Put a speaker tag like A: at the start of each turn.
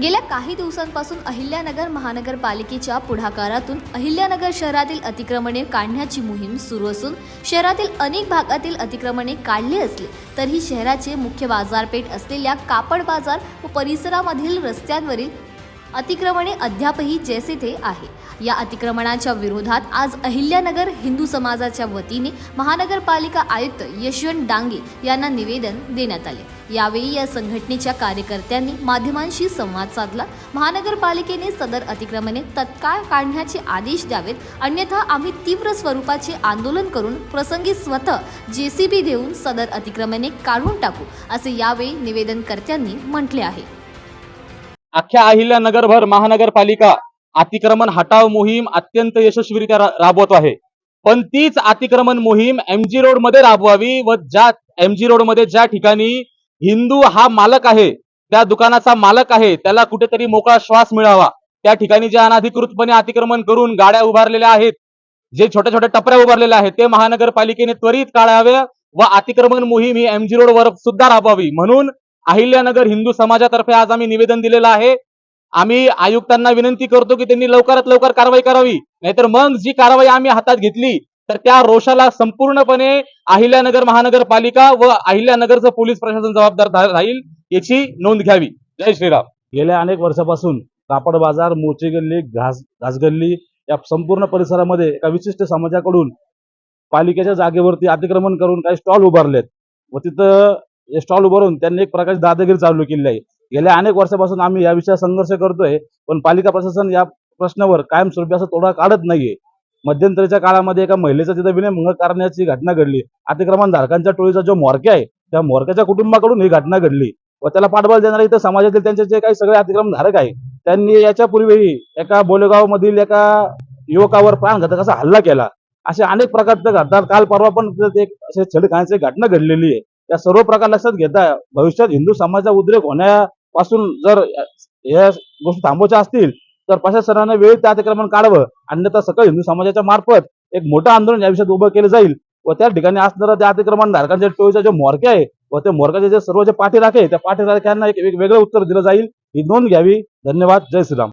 A: गेल्या काही दिवसांपासून अहिल्यानगर महानगरपालिकेच्या पुढाकारातून अहिल्यानगर शहरातील अतिक्रमणे काढण्याची मोहीम सुरू असून शहरातील अनेक भागातील अतिक्रमणे काढले असले तरीही शहराचे मुख्य बाजारपेठ असलेल्या कापड बाजार व परिसरामधील रस्त्यांवरील अतिक्रमणे अद्यापही जैसे थे आहे. या अतिक्रमणाच्या विरोधात आज अहिल्यानगर हिंदू समाजाच्या वतीने महानगरपालिका आयुक्त यशवंत डांगे यांना निवेदन देण्यात आले. यावेळी या संघटनेच्या कार्यकर्त्यांनी माध्यमांशी संवाद साधला. महानगरपालिकेने सदर अतिक्रमणे तत्काळ काढण्याचे आदेश द्यावेत. अन्यथा आम्ही तीव्र स्वरूपाचे आंदोलन करून प्रसंगी स्वतः जेसीबी देऊन सदर अतिक्रमणे काढून टाकू असे यावेळी निवेदनकर्त्यांनी म्हटले आहे.
B: अख्ख्या अहिल्यानगरभर महानगरपालिका अतिक्रमण हटाव मोहीम अत्यंत यशस्वीरित्या राबवत आहे. पण तीच अतिक्रमण मोहीम एमजी रोडमध्ये राबवावी व ज्या एमजी रोडमध्ये ज्या ठिकाणी हिंदू हा मालक आहे त्या दुकानाचा मालक आहे त्याला कुठेतरी मोकळा श्वास मिळावा. त्या ठिकाणी जे अनाधिकृतपणे अतिक्रमण करून गाड्या उभारलेल्या आहेत जे छोट्या छोट्या टपऱ्या उभारलेल्या आहेत ते महानगरपालिकेने त्वरित काढाव्या व अतिक्रमण मोहीम ही एमजी रोड वर सुद्धा राबवावी. म्हणून अहिल्यानगर हिंदू समाजातर्फे आज आम्ही निवेदन दिलेलं आहे. आम्ही आयुक्तांना विनंती करतो की त्यांनी लवकरात लवकर कारवाई करावी. नाहीतर मग जी कारवाई आम्ही हातात घेतली तर त्या रोषाला संपूर्णपणे अहिल्यानगर महानगरपालिका व अहिल्यानगरचं पोलीस प्रशासन जबाबदार राहील याची नोंद घ्यावी. जय श्रीराम.
C: गेल्या अनेक वर्षापासून कापड बाजार मोची गल्ली घास घासगल्ली या संपूर्ण परिसरामध्ये एका विशिष्ट समाजाकडून पालिकेच्या जागेवरती अतिक्रमण करून काही स्टॉल उभारलेत व तिथं स्टॉल उभारून त्यांनी एक प्रकारची दादागिरी चालू केली आहे. गेल्या अनेक वर्षापासून आम्ही या विषयावर संघर्ष करतोय पण पालिका प्रशासन या प्रश्नावर कायमस्वरूपी असं तोडा काढत नाहीये. मध्यंतरीच्या काळामध्ये एका महिलेचा तिथं विनयभंग करण्याची घटना घडली. अतिक्रमण धारकांच्या टोळीचा जो मोरक्या आहे त्या मोरक्याच्या कुटुंबाकडून ही घटना घडली. व त्याला पाठबळ देणारे इथं समाजातील त्यांचे जे काही सगळे अतिक्रमण धारक आहे त्यांनी याच्यापूर्वीही एका बोलेगाव मधील एका युवकावर प्राणघातक असा हल्ला केला. असे अनेक प्रकारचे घडतात काल परवा पण तिथं एक असे छेडखाण्याची घटना घडलेली आहे. या सर्व प्रकार लक्षात घेता भविष्यात हिंदू समाजाचा उद्रेक होण्यापासून जर या गोष्टी थांबवायच्या असतील तर प्रशासनाने वेळ त्या अतिक्रमण काढावं. अन्यथा सकल हिंदू समाजाच्या मार्फत एक मोठं आंदोलन या विषयात उभं केलं जाईल व त्या ठिकाणी असणारा त्या अतिक्रमण धारकांच्या टोळीचा जो मोरके आहे व त्या मोरक्याचे जे सर्व जे पाठीराखे त्या पाठीराख्यांना एक वेगळं उत्तर दिलं जाईल. ही नोंद घ्यावी. धन्यवाद. जय श्रीराम.